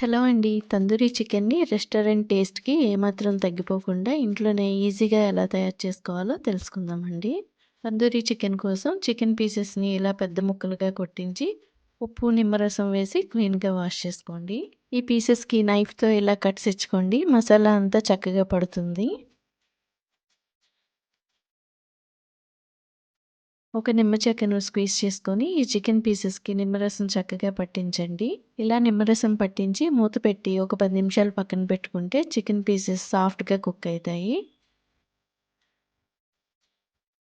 Hello అండి. తందూరి చికెన్ని restaurant టేస్ట్కి ఏమాత్రం తగ్గిపోకుండా ఇంట్లోనే ఈజీగా ఎలా తయారు చేసుకోవాలో తెలుసుకుందామండి. తందూరి చికెన్ కోసం చికెన్ పీసెస్ని ఇలా పెద్ద ముక్కలుగా కొట్టించి ఉప్పు నిమ్మరసం వేసి క్లీన్గా వాష్ చేసుకోండి. ఈ పీసెస్కి నైఫ్తో ఇలా కట్స్ ఇచ్చుకోండి మసాలా అంతా చక్కగా పడుతుంది. ఒక నిమ్మ చెక్కను స్క్వీజ్ చేసుకొని ఈ చికెన్ పీసెస్కి నిమ్మరసం చక్కగా పట్టించండి. ఇలా నిమ్మరసం పట్టించి మూత పెట్టి ఒక పది నిమిషాలు పక్కన పెట్టుకుంటే చికెన్ పీసెస్ సాఫ్ట్గా కుక్ అవుతాయి.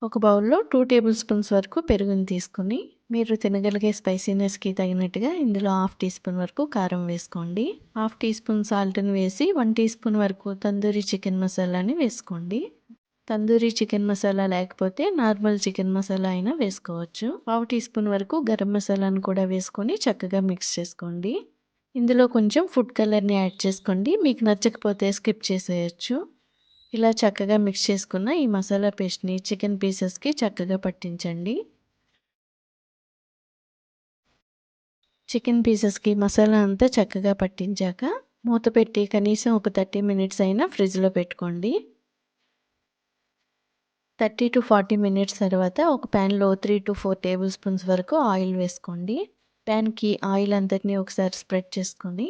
ఒక బౌల్లో టూ టేబుల్ స్పూన్స్ వరకు పెరుగుని తీసుకుని మీరు తినగలిగే స్పైసీనెస్కి తగినట్టుగా ఇందులో హాఫ్ టీ స్పూన్ వరకు కారం వేసుకోండి. హాఫ్ టీ స్పూన్ సాల్ట్ని వేసి వన్ టీ స్పూన్ వరకు తందూరి చికెన్ మసాలాని వేసుకోండి. తందూరి చికెన్ మసాలా లేకపోతే నార్మల్ చికెన్ మసాలా అయినా వేసుకోవచ్చు. పావు టీ స్పూన్ వరకు గరం మసాలాను కూడా వేసుకొని చక్కగా మిక్స్ చేసుకోండి. ఇందులో కొంచెం ఫుడ్ కలర్ని యాడ్ చేసుకోండి. మీకు నచ్చకపోతే స్కిప్ చేసేయచ్చు. ఇలా చక్కగా మిక్స్ చేసుకున్న ఈ మసాలా పేస్ట్ని చికెన్ పీసెస్కి చక్కగా పట్టించండి. చికెన్ పీసెస్కి మసాలా అంతా చక్కగా పట్టించాక మూత పెట్టి కనీసం ఒక థర్టీ మినిట్స్ అయినా ఫ్రిడ్జ్లో పెట్టుకోండి. థర్టీ టు ఫార్టీ మినిట్స్ తర్వాత ఒక ప్యాన్లో three to four tablespoons వరకు ఆయిల్ వేసుకోండి. ప్యాన్కి ఆయిల్ అంతటిని ఒకసారి స్ప్రెడ్ చేసుకొని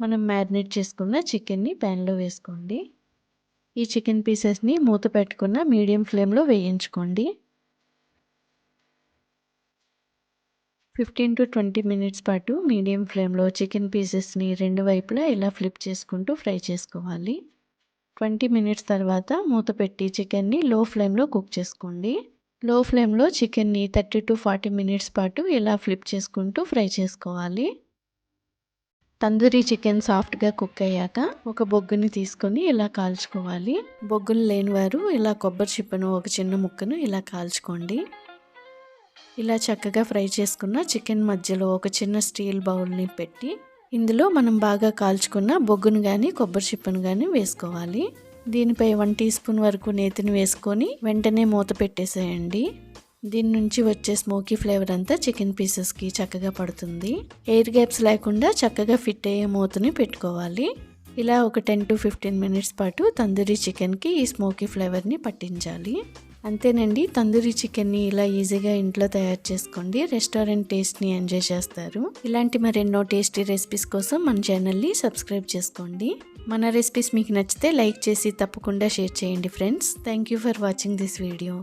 మనం మ్యారినేట్ చేసుకున్న చికెన్ని ప్యాన్లో వేసుకోండి. ఈ చికెన్ పీసెస్ని మూత పెట్టుకున్న మీడియం ఫ్లేమ్లో వేయించుకోండి. ఫిఫ్టీన్ టు ట్వంటీ మినిట్స్ పాటు మీడియం ఫ్లేమ్లో చికెన్ పీసెస్ని రెండు వైపులా ఇలా ఫ్లిప్ చేసుకుంటూ ఫ్రై చేసుకోవాలి. ట్వంటీ మినిట్స్ తర్వాత మూత పెట్టి చికెన్ని లో ఫ్లేమ్లో కుక్ చేసుకోండి. లో ఫ్లేమ్లో చికెన్ని థర్టీ టు ఫార్టీ మినిట్స్ పాటు ఇలా ఫ్లిప్ చేసుకుంటూ ఫ్రై చేసుకోవాలి. తందూరి చికెన్ సాఫ్ట్గా కుక్ అయ్యాక ఒక బొగ్గుని తీసుకొని ఇలా కాల్చుకోవాలి. బొగ్గులు లేనివారు ఇలా కొబ్బరి చిప్పను ఒక చిన్న ముక్కను ఇలా కాల్చుకోండి. ఇలా చక్కగా ఫ్రై చేసుకున్న చికెన్ మధ్యలో ఒక చిన్న స్టీల్ బౌల్ని పెట్టి ఇందులో మనం బాగా కాల్చుకున్న బొగ్గును కానీ కొబ్బరి చిప్పను కానీ వేసుకోవాలి. దీనిపై వన్ టీ స్పూన్ వరకు నేతిని వేసుకొని వెంటనే మూత పెట్టేసేయండి. దీని నుంచి వచ్చే స్మోకీ ఫ్లేవర్ అంతా చికెన్ పీసెస్కి చక్కగా పడుతుంది. ఎయిర్ గ్యాప్స్ లేకుండా చక్కగా ఫిట్ అయ్యే మూతని పెట్టుకోవాలి. ఇలా ఒక టెన్ టు ఫిఫ్టీన్ మినిట్స్ పాటు తందూరి చికెన్కి ఈ స్మోకీ ఫ్లేవర్ని పట్టించాలి. అంతేనండి. తందూరి చికెన్ని ఇలా ఈజీగా ఇంట్లో తయారు చేసుకోండి. రెస్టారెంట్ టేస్ట్ని ఎంజాయ్ చేస్తారు. ఇలాంటి మరెన్నో టేస్టీ రెసిపీస్ కోసం మన ఛానల్ని సబ్స్క్రైబ్ చేసుకోండి. మన రెసిపీస్ మీకు నచ్చితే లైక్ చేసి తప్పకుండా షేర్ చేయండి friends. Thank you for watching this video.